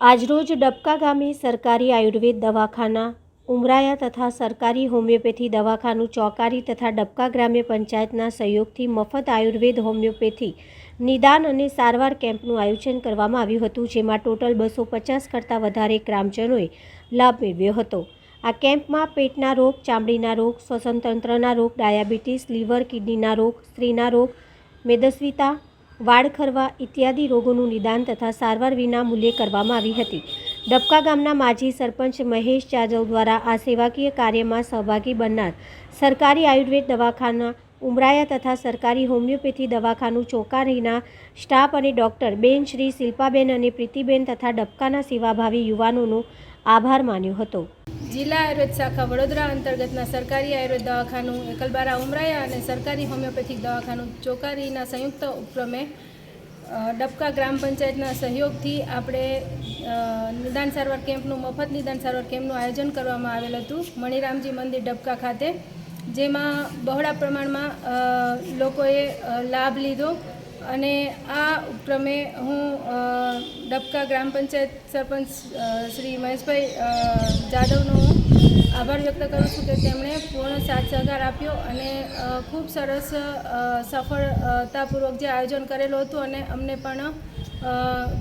આજરોજ ડબકા ગામે સરકારી આયુર્વેદ દવાખાના, ઉમરાયા તથા સરકારી હોમિયોપેથી દવાખાનું ચોકારી તથા ડબકા ગ્રામ્ય પંચાયતના સહયોગથી મફત આયુર્વેદ હોમિયોપેથી નિદાન અને સારવાર કેમ્પનું આયોજન કરવામાં આવ્યું હતું, જેમાં ટોટલ બસો પચાસ કરતાં વધારે ગ્રામજનોએ લાભ મેળવ્યો હતો. આ કેમ્પમાં પેટના રોગ, ચામડીના રોગ, શ્વસનતંત્રના રોગ, ડાયાબિટીસ, લીવર, કિડનીના રોગ, સ્ત્રીના રોગ, મેદસ્વીતા વાળ ખરવા ઇત્યાદિ રોગોનું નિદાન તથા સારવાર વિના મૂલ્યે કરવામાં આવી હતી. ડબકા ગામના માજી સરપંચ મહેશ જાજવ દ્વારા આ સેવાકીય કાર્યમાં સહભાગી બનનાર સરકારી આયુર્વેદ દવાખાના, ઉમરાયા તથા સરકારી હોમિયોપેથી દવાખાનું ચોકારીના સ્ટાફ અને ડૉક્ટર બેન શ્રી શિલ્પાબેન અને પ્રીતિબેન તથા ડબકાના સેવાભાવી યુવાનોનો આભાર માન્યો હતો. જિલ્લા આયુર્વેદ શાખા વડોદરા અંતર્ગતના સરકારી આયુર્વેદ દવાખાનું એકલબારા ઉમરાયા અને સરકારી હોમિયોપેથિક દવાખાનું ચોકારીના સંયુક્ત ઉપક્રમે ડબકા ગ્રામ પંચાયતના સહયોગથી આપણે નિદાન સારવાર કેમ્પનું, મફત નિદાન સારવાર કેમ્પનું આયોજન કરવામાં આવેલ હતું, મણિરામજી મંદિર ડબકા ખાતે, જેમાં બહોળા પ્રમાણમાં લોકોએ લાભ લીધો અને આ ઉપક્રમે હું અ, ગ્રામ પંચાયત સરપંચ શ્રી મહેશભાઈ જાદવનો હું આભાર વ્યક્ત કરું છું કે તેમણે પૂર્ણ સાથ સહકાર આપ્યો અને ખૂબ સરસ સફળતાપૂર્વક જે આયોજન કરેલું હતું અને અમને પણ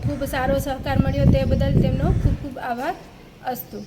ખૂબ સારો સહકાર મળ્યો તે બદલ તેમનો ખૂબ ખૂબ આભાર અસ્તુ.